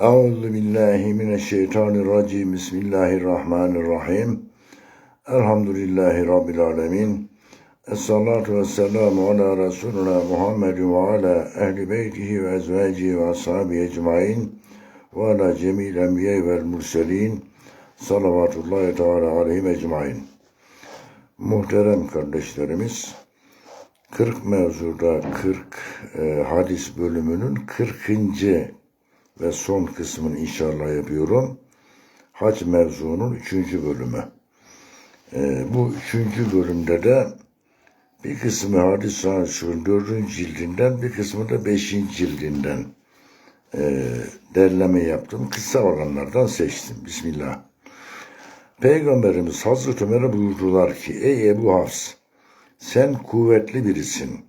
Euzu billahi mineşşeytanirracim. Bismillahirrahmanirrahim. Elhamdülillahi rabbil alamin. Essalatu vesselamu ala Resulina Muhammed ve ala ehli beytihi ve ezvacihi ve ashabihi ecmain ve ala cemil enbiya vel murselin salavatullahi teala aleyhim ecmain. Muhterem kardeşlerimiz, 40 mevzuda 40 e, hadis bölümünün 40. ve son kısmını inşallah yapıyorum. Hac mevzunun 3. bölümü. E, bu 3. bölümde de bir kısmı hadis sahihinin 4. cildinden bir kısmı da 5. cildinden e, derleme yaptım. Kısa olanlardan seçtim. Bismillah. Peygamberimiz Hazreti Ömer'e buyurdular ki ey Ebu Hafs sen kuvvetli birisin.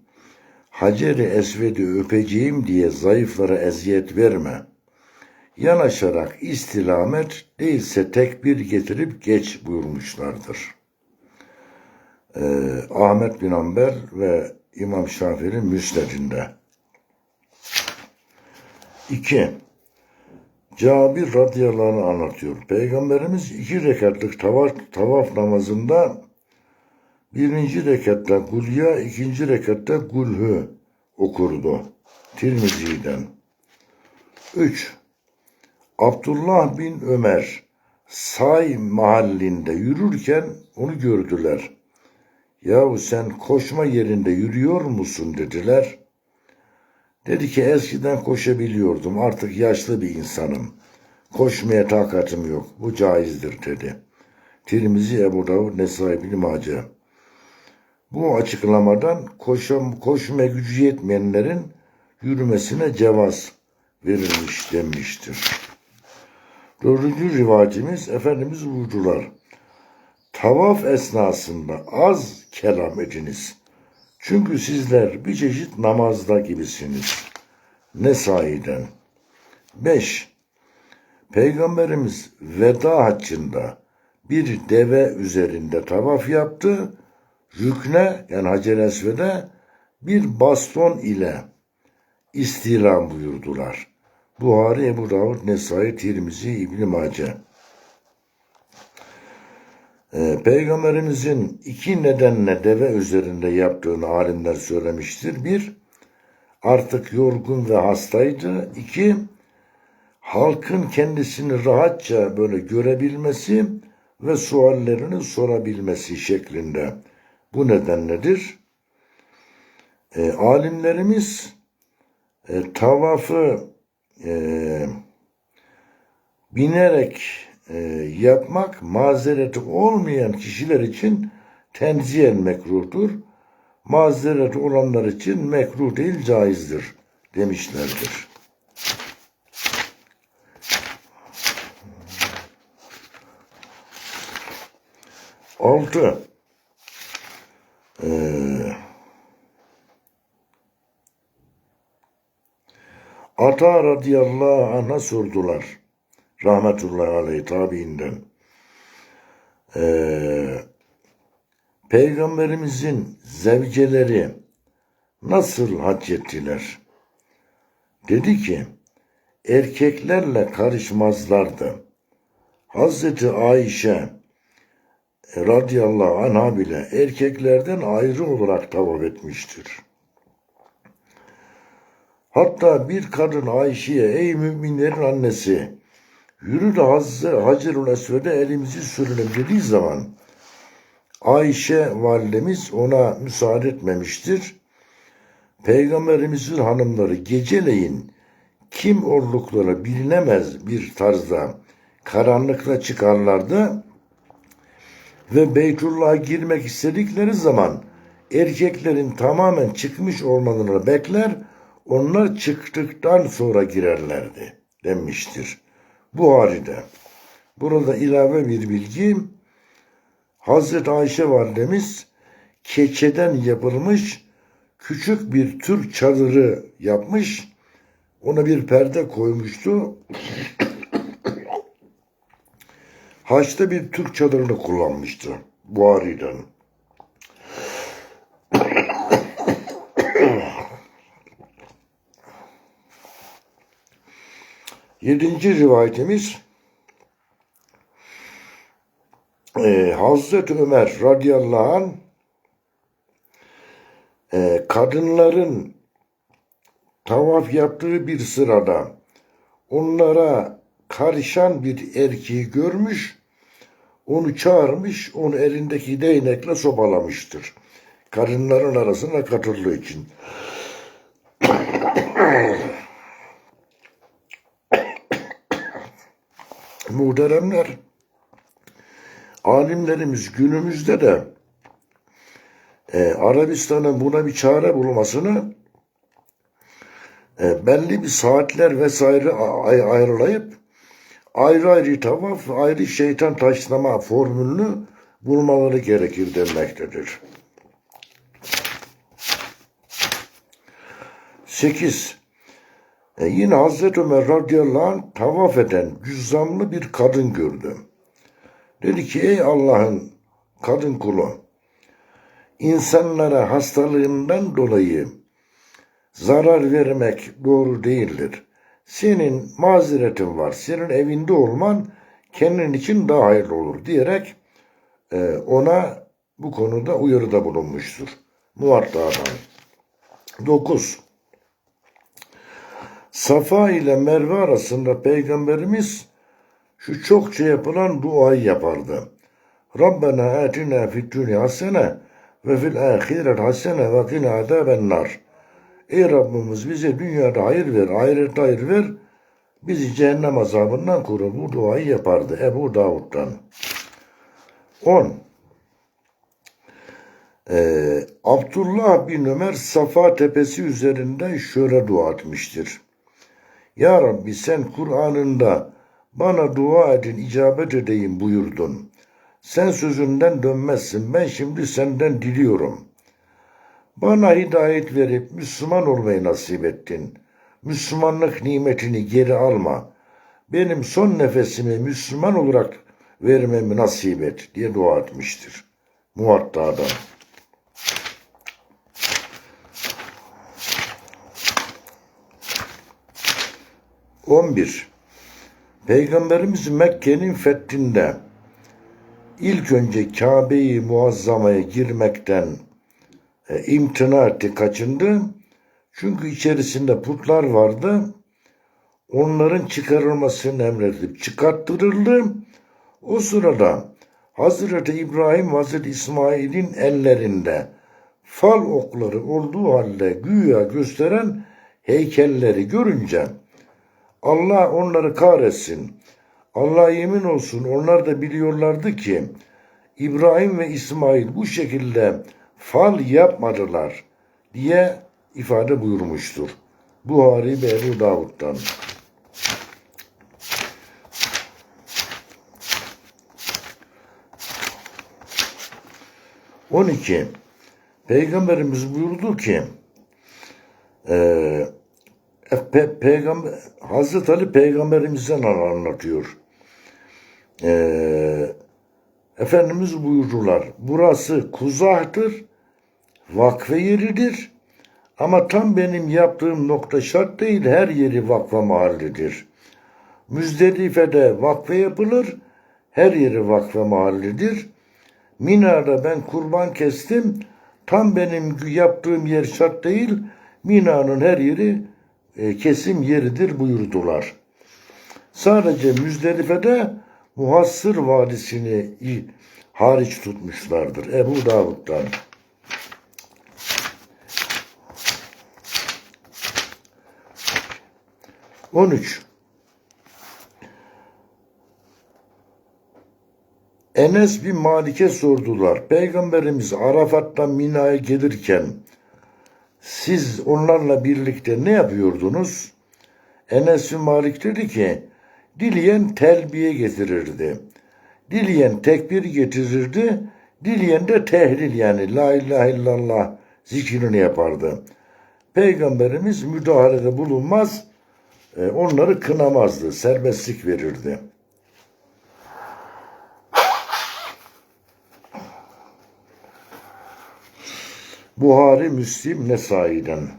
Hacer-i Esved'i öpeceğim diye zayıflara eziyet verme. Yanaşarak istilamet değilse tekbir getirip geç buyurmuşlardır. Ee, Ahmet bin Amber ve İmam Şafii'nin müsnedinde. 2. Cabir radıyallahu anlatıyor. Peygamberimiz iki rekatlık tavaf, tavaf namazında birinci rekatta Gulya, ikinci rekatta Gulhü okurdu. Tirmizi'den. 3. Abdullah bin Ömer Say mahallinde yürürken onu gördüler. Yahu sen koşma yerinde yürüyor musun dediler. Dedi ki eskiden koşabiliyordum artık yaşlı bir insanım. Koşmaya takatım yok. Bu caizdir dedi. Tirmizi Ebu Davud Nesai bin Mace. Bu açıklamadan koşam, koşma gücü yetmeyenlerin yürümesine cevaz verilmiş denmiştir. Dördüncü rivayetimiz Efendimiz buyurdular. Tavaf esnasında az kelam ediniz. Çünkü sizler bir çeşit namazda gibisiniz. Nesai'den. 5. Peygamberimiz veda haccında bir deve üzerinde tavaf yaptı. Rükne yani Hacer Esved'e bir baston ile istilam buyurdular. Buhari, Ebu Davud, Nesai, Tirmizi, İbn-i Mace. Ee, Peygamberimizin iki nedenle deve üzerinde yaptığını alimler söylemiştir. Bir, artık yorgun ve hastaydı. İki, halkın kendisini rahatça böyle görebilmesi ve suallerini sorabilmesi şeklinde. Bu nedenledir. E, alimlerimiz e, tavafı e, binerek e, yapmak mazereti olmayan kişiler için tenziyen mekruhtur. Mazereti olanlar için mekruh değil caizdir demişlerdir. Altı. Ee, Ata radıyallahu anh'a sordular. Rahmetullahi aleyhi tabiinden. Ee, Peygamberimizin zevceleri nasıl hac ettiler? Dedi ki, erkeklerle karışmazlardı. Hazreti Ayşe radıyallahu anha bile erkeklerden ayrı olarak tavaf etmiştir. Hatta bir kadın Ayşe'ye ey müminlerin annesi yürü de Hacerül Esved'e elimizi sürelim dediği zaman Ayşe validemiz ona müsaade etmemiştir. Peygamberimizin hanımları geceleyin kim oldukları bilinemez bir tarzda karanlıkla çıkarlardı ve Beytullah'a girmek istedikleri zaman erkeklerin tamamen çıkmış olmalarını bekler, onlar çıktıktan sonra girerlerdi denmiştir. Buhari'de. Burada ilave bir bilgi, Hazreti Ayşe validemiz keçeden yapılmış küçük bir tür çadırı yapmış, ona bir perde koymuştu. Haçta bir Türk çadırını kullanmıştı Buhari'den. Yedinci rivayetimiz e, Hazreti Ömer radıyallahu anh e, kadınların tavaf yaptığı bir sırada onlara karışan bir erkeği görmüş, onu çağırmış, onu elindeki değnekle sopalamıştır. Kadınların arasına katıldığı için. Muhteremler, alimlerimiz günümüzde de e, Arabistan'ın buna bir çare bulmasını e, belli bir saatler vesaire ay- ayrılayıp ayrı ayrı tavaf, ayrı şeytan taşlama formülünü bulmaları gerekir denmektedir. 8. E, yine Hazreti Ömer radıyallahu anh tavaf eden cüzzamlı bir kadın gördü. Dedi ki ey Allah'ın kadın kulu insanlara hastalığından dolayı zarar vermek doğru değildir. Senin mazeretin var. Senin evinde olman kendin için daha hayırlı olur diyerek e, ona bu konuda uyarıda bulunmuştur. Muvatta'dan. 9. Safa ile Merve arasında Peygamberimiz şu çokça yapılan duayı yapardı. Rabbena atina fid dünya hasene ve fil ahiret hasene ve qina azaben. Ey Rabbimiz bize dünyada hayır ver, ahirette hayır ver, bizi cehennem azabından koru. Bu duayı yapardı Ebu Davud'dan. 10. Ee, Abdullah bin Ömer Safa tepesi üzerinden şöyle dua etmiştir. Ya Rabbi sen Kur'an'ında bana dua edin, icabet edeyim buyurdun. Sen sözünden dönmezsin. Ben şimdi senden diliyorum. Bana hidayet verip Müslüman olmayı nasip ettin. Müslümanlık nimetini geri alma. Benim son nefesimi Müslüman olarak vermemi nasip et diye dua etmiştir. Muvatta'dan. 11. Peygamberimiz Mekke'nin fethinde ilk önce Kabe-i Muazzama'ya girmekten e, imtina etti, kaçındı. Çünkü içerisinde putlar vardı. Onların çıkarılmasını emredilip çıkarttırıldı. O sırada Hazreti İbrahim Hazreti İsmail'in ellerinde fal okları olduğu halde güya gösteren heykelleri görünce Allah onları kahretsin. Allah yemin olsun onlar da biliyorlardı ki İbrahim ve İsmail bu şekilde fal yapmadılar diye ifade buyurmuştur. Buhari ve Ebu Davud'dan. On iki. Peygamberimiz buyurdu ki eee Pe Peygamber Hazreti Ali peygamberimizden anlatıyor. Ee, Efendimiz buyurdular. Burası kuzahtır, vakfe yeridir. Ama tam benim yaptığım nokta şart değil, her yeri vakfe mahallidir. Müzdelife'de vakfe yapılır, her yeri vakfe mahallidir. Mina'da ben kurban kestim, tam benim yaptığım yer şart değil, Mina'nın her yeri e, kesim yeridir buyurdular. Sadece Müzdelife'de Muhassır Vadisi'ni hariç tutmuşlardır. Ebu Davud'dan. On üç. Enes bin Malik'e sordular. Peygamberimiz Arafat'tan Mina'ya gelirken siz onlarla birlikte ne yapıyordunuz? Enes Malik dedi ki, dileyen telbiye getirirdi. Dileyen tekbir getirirdi. Dileyen de tehlil yani la ilahe illallah zikrini yapardı. Peygamberimiz müdahalede bulunmaz, e, onları kınamazdı, serbestlik verirdi. Buhari, Müslim, Nesai'den.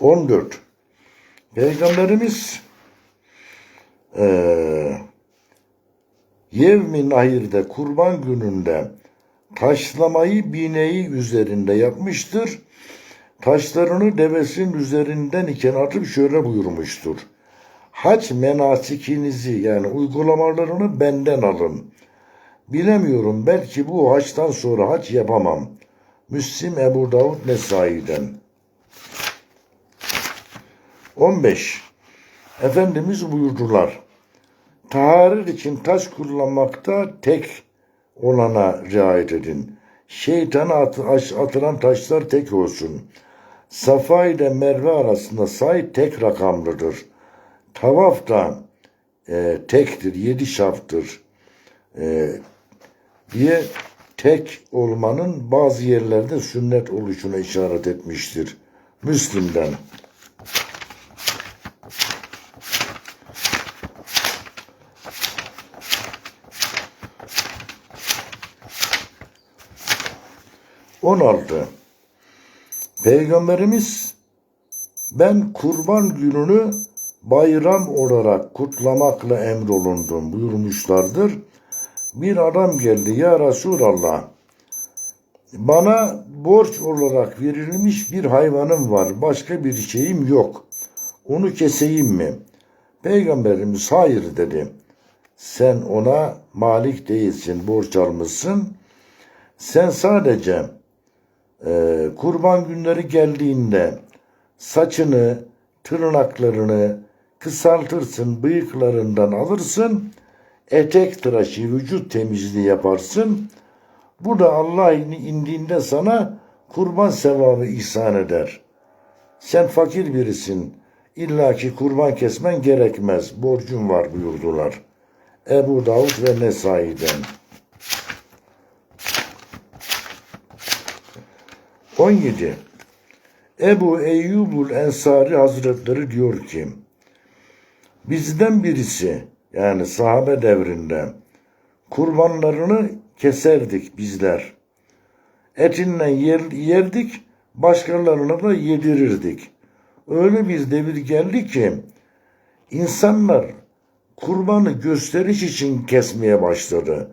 14. Peygamberimiz eee Yevmi Nahir'de kurban gününde taşlamayı bineği üzerinde yapmıştır. Taşlarını devesinin üzerinden iken atıp şöyle buyurmuştur. Hac menasikinizi yani uygulamalarını benden alın. Bilemiyorum belki bu haçtan sonra hac yapamam. Müslim Ebu Davud Nesai'den. 15. Efendimiz buyurdular. Taharet için taş kullanmakta tek olana riayet edin. Şeytana atılan taşlar tek olsun. Safa ile Merve arasında say tek rakamlıdır. Tavaf da e, tektir, yedi şaftır e, diye tek olmanın bazı yerlerde sünnet oluşuna işaret etmiştir. Müslim'den. On altı. Peygamberimiz ben kurban gününü bayram olarak kutlamakla emrolundum buyurmuşlardır. Bir adam geldi ya Resulallah bana borç olarak verilmiş bir hayvanım var başka bir şeyim yok. Onu keseyim mi? Peygamberimiz hayır dedi. Sen ona malik değilsin borç almışsın. Sen sadece e, kurban günleri geldiğinde saçını, tırnaklarını kısaltırsın, bıyıklarından alırsın, etek tıraşı, vücut temizliği yaparsın. Bu da Allah indiğinde sana kurban sevabı ihsan eder. Sen fakir birisin. İlla ki kurban kesmen gerekmez. Borcun var buyurdular. Ebu Davud ve Nesai'den. 17. Ebu Eyyubul Ensari Hazretleri diyor ki, bizden birisi yani sahabe devrinde kurbanlarını keserdik bizler. Etinden yer, yerdik, başkalarına da yedirirdik. Öyle bir devir geldi ki insanlar kurbanı gösteriş için kesmeye başladı.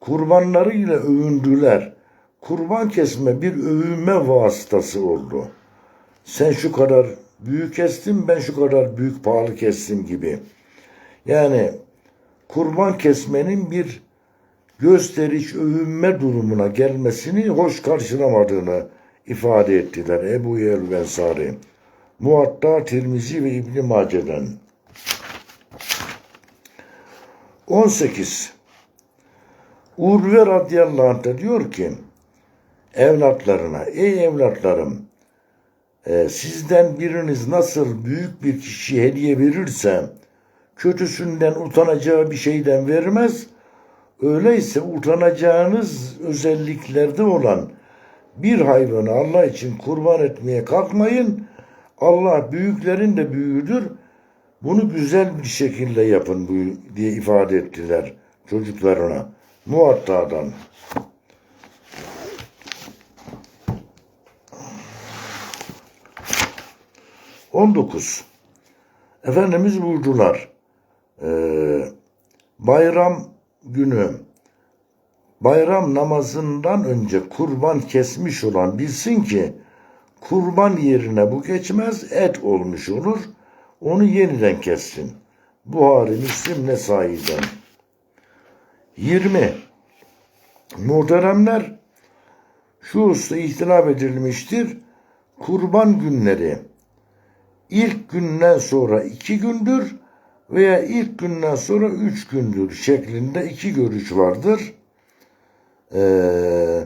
Kurbanlarıyla övündüler. Kurban kesme bir övünme vasıtası oldu. Sen şu kadar büyük kestin, ben şu kadar büyük pahalı kestim gibi. Yani kurban kesmenin bir gösteriş, övünme durumuna gelmesini hoş karşılamadığını ifade ettiler Ebu Yer Ensari. Muatta Tirmizi ve İbn Mace'den. 18. Urve radıyallahu anh diyor ki evlatlarına ey evlatlarım e, sizden biriniz nasıl büyük bir kişi hediye verirse kötüsünden utanacağı bir şeyden vermez öyleyse utanacağınız özelliklerde olan bir hayvanı Allah için kurban etmeye kalkmayın. Allah büyüklerin de büyüğüdür. Bunu güzel bir şekilde yapın diye ifade ettiler çocuklarına. Muatta'dan. On dokuz. Efendimiz buyurdular. Ee, bayram günü bayram namazından önce kurban kesmiş olan bilsin ki kurban yerine bu geçmez et olmuş olur. Onu yeniden kessin. Buhari, Müslim, Nesai'den. 20. Muhteremler şu usta ihtilaf edilmiştir. Kurban günleri ilk günden sonra iki gündür veya ilk günden sonra üç gündür şeklinde iki görüş vardır. Ee,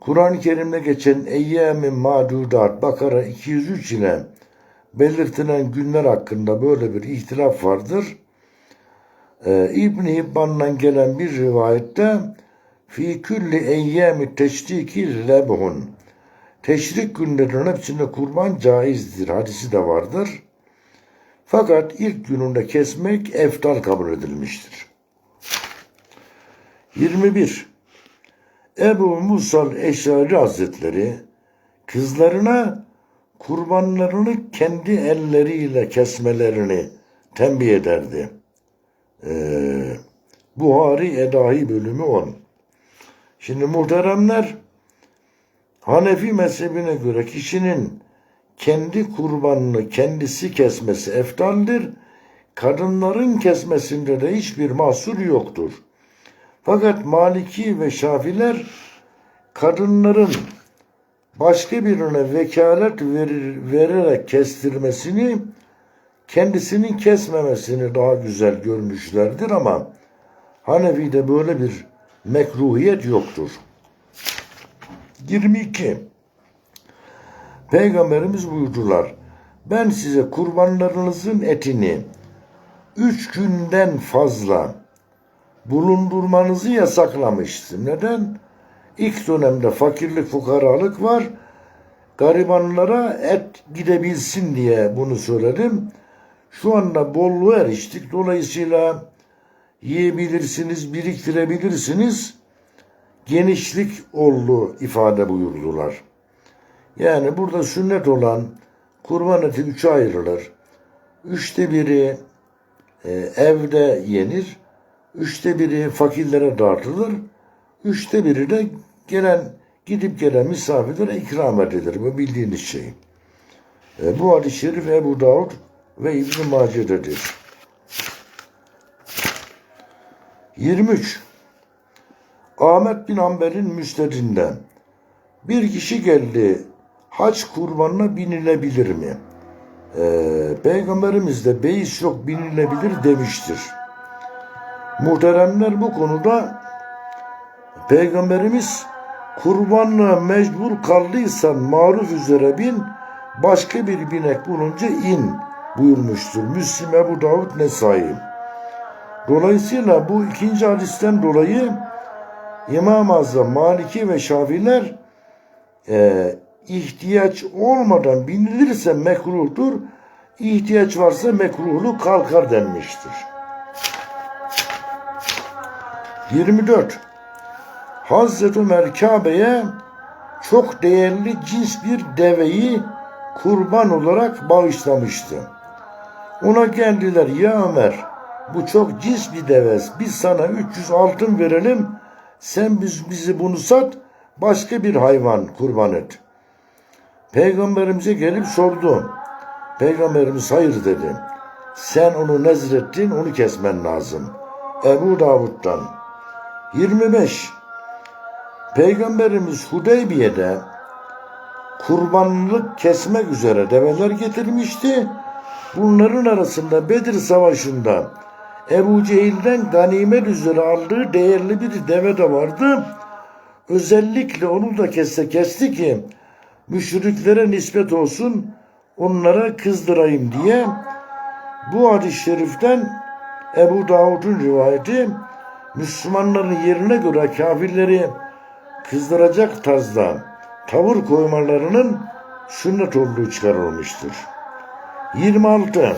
Kur'an-ı Kerim'de geçen eyyâmin madudat Bakara 203 ile belirtilen günler hakkında böyle bir ihtilaf vardır. Ee, İbn Hibban'dan gelen bir rivayette fi külli eyyâmi teşriki lebhun teşrik günlerinin hepsinde kurban caizdir hadisi de vardır. Fakat ilk gününde kesmek eftal kabul edilmiştir. 21. Ebu Musal Eşari Hazretleri kızlarına kurbanlarını kendi elleriyle kesmelerini tembih ederdi. Ee, Buhari Edahi bölümü 10. Şimdi muhteremler Hanefi mezhebine göre kişinin kendi kurbanını kendisi kesmesi eftaldir. Kadınların kesmesinde de hiçbir mahsur yoktur. Fakat Maliki ve Şafiler kadınların başka birine vekalet verir, vererek kestirmesini kendisinin kesmemesini daha güzel görmüşlerdir ama Hanefi'de böyle bir mekruhiyet yoktur. 22. Peygamberimiz buyurdular. Ben size kurbanlarınızın etini üç günden fazla bulundurmanızı yasaklamıştım. Neden? İlk dönemde fakirlik, fukaralık var. Garibanlara et gidebilsin diye bunu söyledim. Şu anda bolluğa eriştik. Dolayısıyla yiyebilirsiniz, biriktirebilirsiniz. Genişlik oldu ifade buyurdular. Yani burada sünnet olan kurban eti üçe ayrılır. Üçte biri e, evde yenir. Üçte biri fakirlere dağıtılır. Üçte biri de gelen gidip gelen misafirlere ikram edilir. Bu bildiğiniz şey. E, bu hadis-i şerif Ebu Davud ve İbn-i Mace'dedir. 23. Ahmet bin Amber'in müstedinden bir kişi geldi haç kurbanına binilebilir mi? Ee, Peygamberimiz de beis yok binilebilir demiştir. Muhteremler bu konuda Peygamberimiz kurbanlığa mecbur kaldıysan maruf üzere bin başka bir binek bulunca in buyurmuştur. Müslim Ebu Davud Nesai. Dolayısıyla bu ikinci hadisten dolayı İmam-ı Azam, Maliki ve Şafiler e, ihtiyaç olmadan binilirse mekruhtur. İhtiyaç varsa mekruhlu kalkar denmiştir. 24. Hazreti Ömer Kabe'ye çok değerli cins bir deveyi kurban olarak bağışlamıştı. Ona geldiler ya Ömer bu çok cins bir deves biz sana 300 altın verelim sen biz, bizi bunu sat başka bir hayvan kurban et. Peygamberimize gelip sordu. Peygamberimiz hayır dedi. Sen onu nezrettin onu kesmen lazım. Ebu Davud'dan. 25. Peygamberimiz Hudeybiye'de kurbanlık kesmek üzere develer getirmişti. Bunların arasında Bedir Savaşı'nda Ebu Cehil'den ganimet üzere aldığı değerli bir deve de vardı. Özellikle onu da kesse kesti ki müşriklere nispet olsun onlara kızdırayım diye bu hadis-i şeriften Ebu Davud'un rivayeti Müslümanların yerine göre kafirleri kızdıracak tarzda tavır koymalarının sünnet olduğu çıkarılmıştır. 26.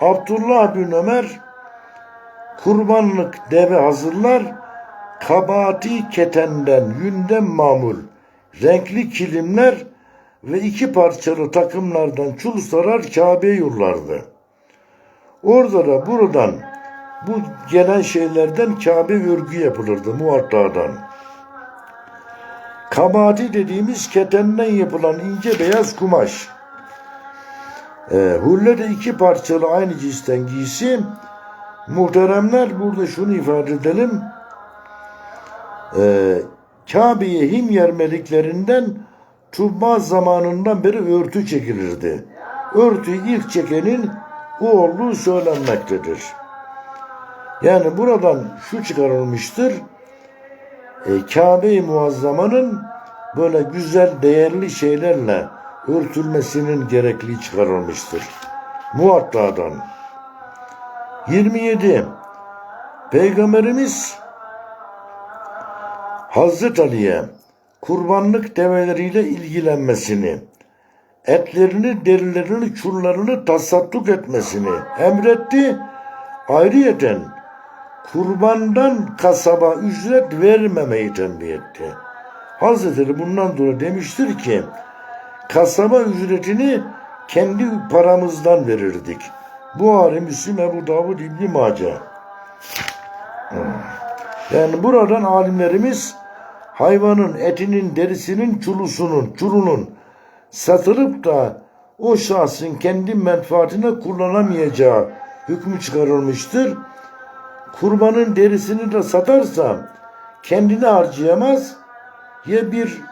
Abdullah bin Ömer kurbanlık deve hazırlar, kabati ketenden yünden mamul, renkli kilimler ve iki parçalı takımlardan çul sarar Kabe'ye yollardı. Orada da buradan bu gelen şeylerden Kabe örgü yapılırdı muhattadan. Kabati dediğimiz ketenden yapılan ince beyaz kumaş. E, hulle de iki parçalı aynı cinsten giysi. Muhteremler burada şunu ifade edelim. E, Kabe'ye him meliklerinden Tubba zamanından beri örtü çekilirdi. Örtüyü ilk çekenin o olduğu söylenmektedir. Yani buradan şu çıkarılmıştır. E, Kabe-i Muazzama'nın böyle güzel, değerli şeylerle örtülmesinin gerekliği çıkarılmıştır. Muatta'dan. 27. Peygamberimiz Hazreti Ali'ye kurbanlık develeriyle ilgilenmesini, etlerini, derilerini, çullarını tasadduk etmesini emretti. Ayrıyeten kurbandan kasaba ücret vermemeyi tembih etti. Hazretleri bundan dolayı demiştir ki kasaba ücretini kendi paramızdan verirdik. Buhari, Müslim, Ebu Davud, İbni Mace. Hmm. Yani buradan alimlerimiz hayvanın etinin, derisinin, çulusunun, çulunun satılıp da o şahsın kendi menfaatine kullanamayacağı hükmü çıkarılmıştır. Kurbanın derisini de satarsa kendine harcayamaz ya bir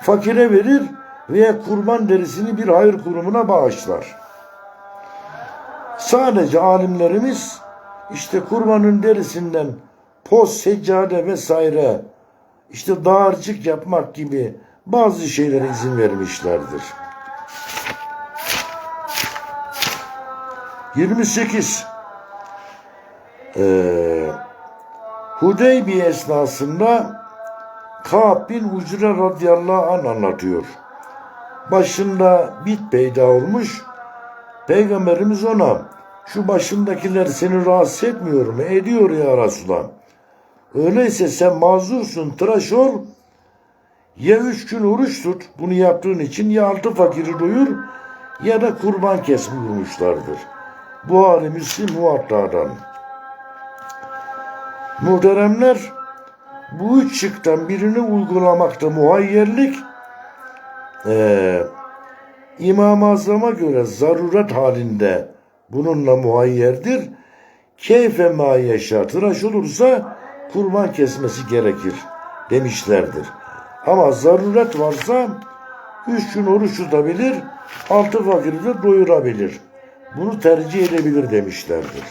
fakire verir veya kurban derisini bir hayır kurumuna bağışlar. Sadece alimlerimiz işte kurbanın derisinden poz, seccade vesaire işte dağarcık yapmak gibi bazı şeylere izin vermişlerdir. 28 ee, Hudeybiye esnasında Ka'b bin Ucre radıyallahu anh anlatıyor. Başında bit peyda olmuş. Peygamberimiz ona şu başındakiler seni rahatsız etmiyor mu? Ediyor ya Resulallah. Öyleyse sen mazursun, tıraş ol. Ya üç gün oruç tut bunu yaptığın için ya altı fakiri doyur ya da kurban kes buyurmuşlardır. Buhari Müslim Muatta'dan. Muhteremler bu üç şıktan birini uygulamakta muhayyerlik ee, İmam-ı Azam'a göre zaruret halinde bununla muhayyerdir. Keyfe ma yaşa tıraş olursa kurban kesmesi gerekir demişlerdir. Ama zaruret varsa üç gün oruç tutabilir, altı fakiri de doyurabilir. Bunu tercih edebilir demişlerdir.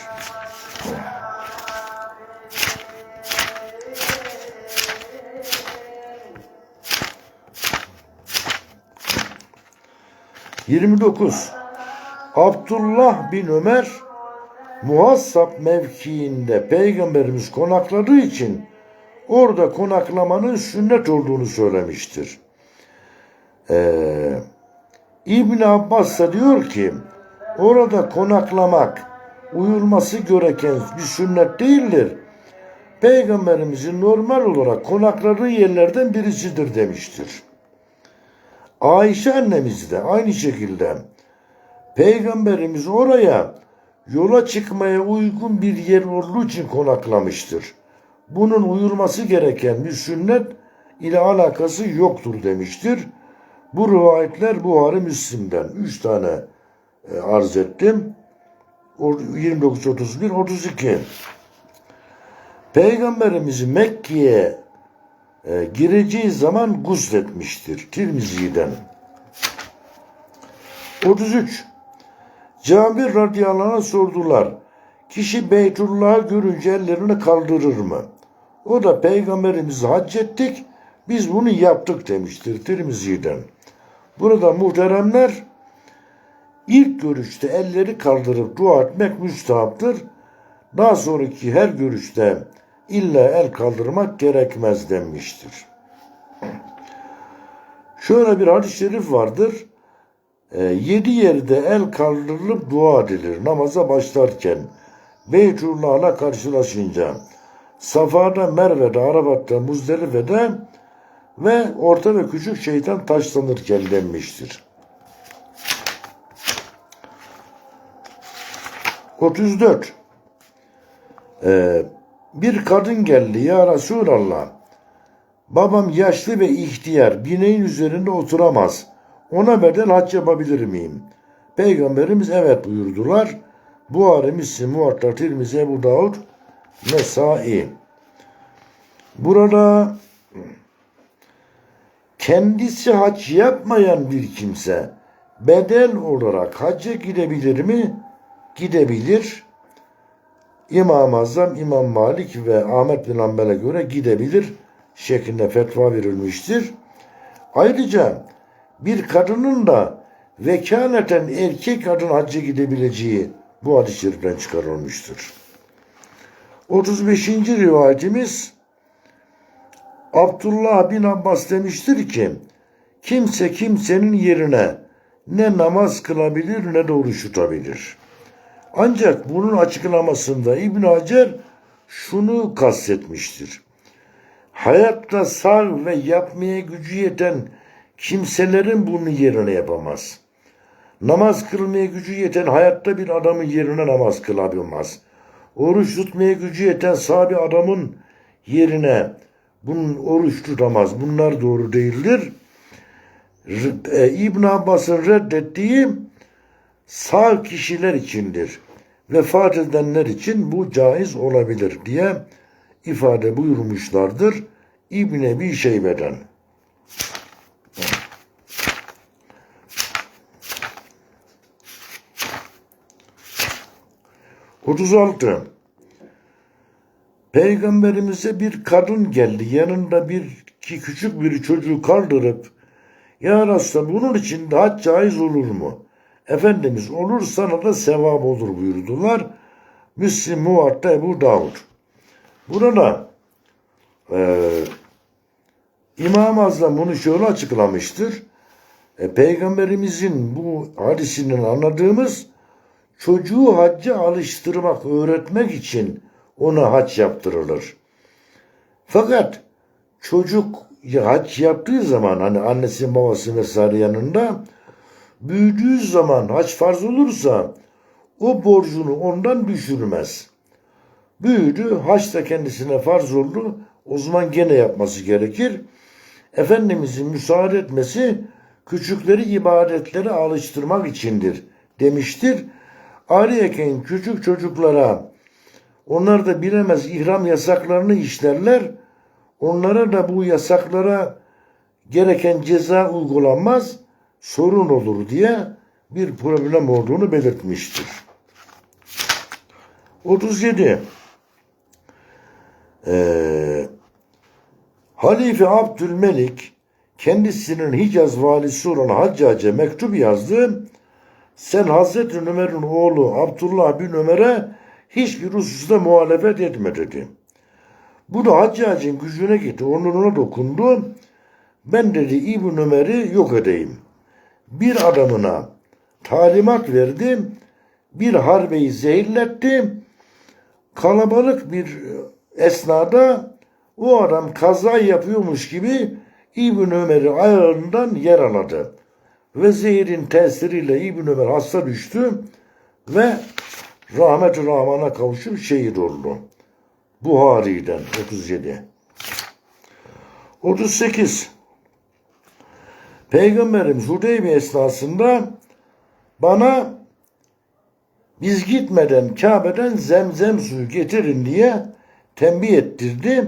Yirmi dokuz. Abdullah bin Ömer Muhassab mevkiinde peygamberimiz konakladığı için orada konaklamanın sünnet olduğunu söylemiştir. Ee, İbn Abbas da diyor ki orada konaklamak uyulması gereken bir sünnet değildir. Peygamberimizin normal olarak konakladığı yerlerden birisidir demiştir. Ayşe annemiz de aynı şekilde Peygamberimiz oraya yola çıkmaya uygun bir yer olduğu için konaklamıştır. Bunun uyulması gereken bir sünnet ile alakası yoktur demiştir. Bu rivayetler Buhari Müslim'den. Üç tane e, arz ettim. 29, 31, 32. Peygamberimiz Mekke'ye e, gireceği zaman gusletmiştir. Tirmizi'den. 33. Cabir radıyallahu anh'a sordular. Kişi Beytullah'ı görünce ellerini kaldırır mı? O da peygamberimizi hac ettik, biz bunu yaptık demiştir Tirmizi'den. Burada muhteremler ilk görüşte elleri kaldırıp dua etmek müstahaptır. Daha sonraki her görüşte illa el kaldırmak gerekmez denmiştir. Şöyle bir hadis-i şerif vardır. E, yedi yerde el kaldırılıp dua edilir namaza başlarken. Beytullah'la karşılaşınca. Safa'da, Merve'de, Arabat'ta, Muzdelife'de ve orta ve küçük şeytan taşlanırken denmiştir. 34. Ee, bir kadın geldi ya Resulallah. Babam yaşlı ve ihtiyar bineğin üzerinde oturamaz. Ona bedel hac yapabilir miyim? Peygamberimiz evet buyurdular. Buhari, Müslim, Muatta, Tirmizi, Ebu Davud, Nesai. Burada kendisi hac yapmayan bir kimse bedel olarak hacca gidebilir mi? Gidebilir. İmam-ı Azam, İmam Malik ve Ahmet bin Hanbel'e göre gidebilir şeklinde fetva verilmiştir. Ayrıca bir kadının da vekaleten erkek kadın hacca gidebileceği bu şeriften çıkarılmıştır. 35. rivayetimiz Abdullah bin Abbas demiştir ki kimse kimsenin yerine ne namaz kılabilir ne de oruç tutabilir. Ancak bunun açıklamasında İbn Hacer şunu kastetmiştir. Hayatta sağ ve yapmaya gücü yeten kimselerin bunu yerine yapamaz. Namaz kılmaya gücü yeten hayatta bir adamın yerine namaz kılabilmez. Oruç tutmaya gücü yeten sahabi adamın yerine bunun oruç tutamaz. Bunlar doğru değildir. E, İbn Abbas'ın reddettiği sağ kişiler içindir. Vefat edenler için bu caiz olabilir diye ifade buyurmuşlardır İbn Ebi Şeybe'den. 36. Peygamberimize bir kadın geldi. Yanında bir ki küçük bir çocuğu kaldırıp Ya Resulallah bunun için de hac caiz olur mu? Efendimiz olur sana da sevap olur buyurdular. Müslim Muvatta Ebu Davud. Burada e, İmam Azam bunu şöyle açıklamıştır. E, Peygamberimizin bu hadisinden anladığımız çocuğu hacca alıştırmak, öğretmek için ona hac yaptırılır. Fakat çocuk hac yaptığı zaman hani annesi babası vesaire yanında büyüdüğü zaman hac farz olursa o borcunu ondan düşürmez. Büyüdü, hac da kendisine farz oldu. O zaman gene yapması gerekir. Efendimizin müsaade etmesi küçükleri ibadetlere alıştırmak içindir demiştir. Ayrıyeten küçük çocuklara onlar da bilemez ihram yasaklarını işlerler. Onlara da bu yasaklara gereken ceza uygulanmaz, sorun olur diye bir problem olduğunu belirtmiştir. 37. Ee, Halife Abdülmelik kendisinin Hicaz valisi olan Haccac'a mektup yazdı. Sen Hazreti Ömer'in oğlu Abdullah bin Ömer'e hiçbir hususta muhalefet etme dedi. Bu da Haccac'ın gücüne gitti. Onuruna dokundu. Ben dedi İbn Ömer'i yok edeyim. Bir adamına talimat verdi. Bir harbeyi zehirletti. Kalabalık bir esnada o adam kaza yapıyormuş gibi İbn Ömer'i ayağından yaraladı. Ve zehirin tesiriyle İbn Ömer hasta düştü ve rahmet-i rahmana kavuşup şehit oldu. Buhari'den 37. 38. Peygamberimiz Hudeybiye esnasında bana biz gitmeden Kabe'den zemzem suyu getirin diye tembih ettirdi.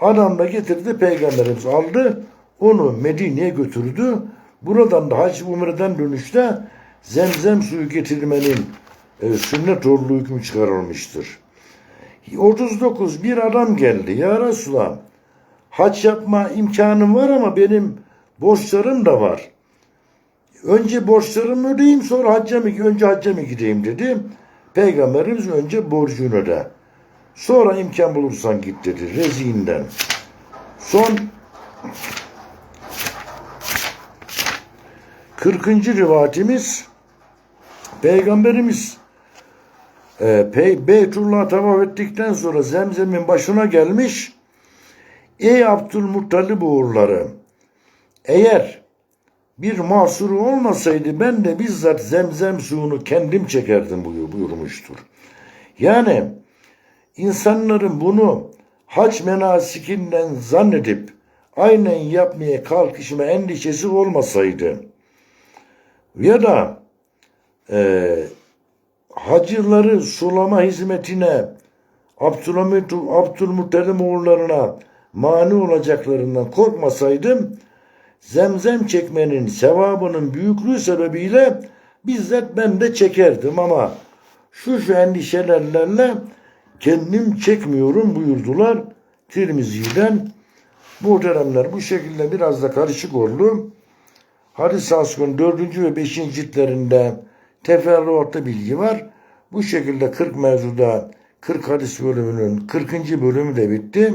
Adam da getirdi peygamberimiz aldı. Onu Medine'ye götürdü. Buradan da Hac Umre'den dönüşte zemzem suyu getirmenin e, sünnet olduğu hükmü çıkarılmıştır. 39 bir adam geldi. Ya Resulallah hac yapma imkanım var ama benim borçlarım da var. Önce borçlarımı ödeyeyim sonra hacca mı, önce hacca mı gideyim dedi. Peygamberimiz önce borcunu öde. Sonra imkan bulursan git dedi reziinden. Son 40. rivayetimiz Peygamberimiz e, Pey, Beytullah'ı tavaf ettikten sonra Zemzem'in başına gelmiş Ey Abdülmuttalib oğulları eğer bir mahsuru olmasaydı ben de bizzat zemzem suyunu kendim çekerdim buyur, buyurmuştur. Yani insanların bunu hac menasikinden zannedip aynen yapmaya kalkışma endişesi olmasaydı ya da e, hacıları sulama hizmetine Abdülhamit, Abdülmuttalib oğullarına mani olacaklarından korkmasaydım zemzem çekmenin sevabının büyüklüğü sebebiyle bizzat ben de çekerdim ama şu şu endişelerle kendim çekmiyorum buyurdular Tirmizi'den. Muhteremler bu şekilde biraz da karışık oldu. Hadis Askın 4. ve 5. ciltlerinde teferruatlı bilgi var. Bu şekilde 40 mevzuda 40 hadis bölümünün 40. bölümü de bitti.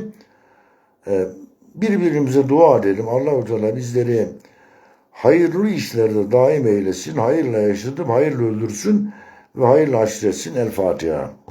Ee, birbirimize dua edelim. Allah-u Teala bizleri hayırlı işlerde daim eylesin. Hayırla yaşatıp hayırla öldürsün ve hayırla haşretsin. El Fatiha.